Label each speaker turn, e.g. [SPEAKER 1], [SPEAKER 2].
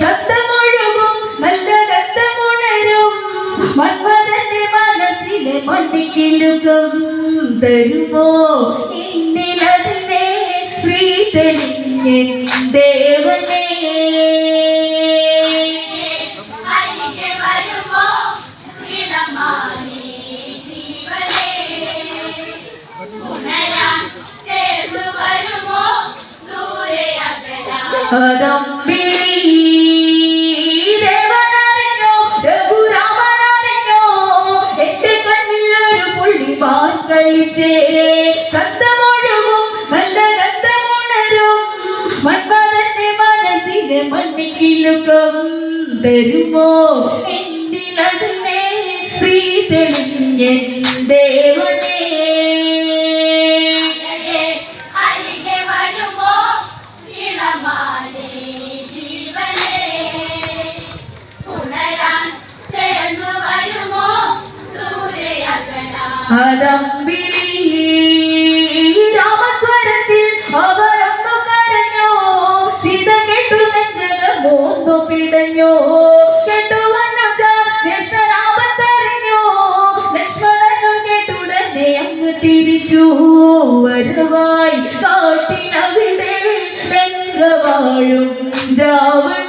[SPEAKER 1] ശബ്ദമൊഴുകും നല്ല രക്തമുണരും. മന്മഥന്റെ
[SPEAKER 2] മനസ്സിലെ മണ്ണിക്കിലുകം തരുമോ? ഇന്നിലതിനെ ശ്രീ തെളിഞ്ഞ ദേവനേ. കളിച്ചേ ശബ്ദമൊഴുകും നല്ല രക്തമുണരും. മന്മഥന്റെ മനസ്സിനെ മണ്ണിക്കിലുക്കം തരുമോ? എന്തിനതിനെ ശ്രീ തെളിഞ്ഞൻ രാമസ്വരത്തിൽ അവരൊന്നു കരഞ്ഞോ സീത കേട്ടു നെഞ്ചകമോന്നു പിടഞ്ഞോ. കേട്ടുവന്നു ജ്യേഷ്ഠരാമത്തറിഞ്ഞോ ലക്ഷ്മണനു കേട്ടുടനെ അങ്ങ് തിരിച്ചു വരവായി കാട്ടിനവിടെ രംഗവാഴും രാവണ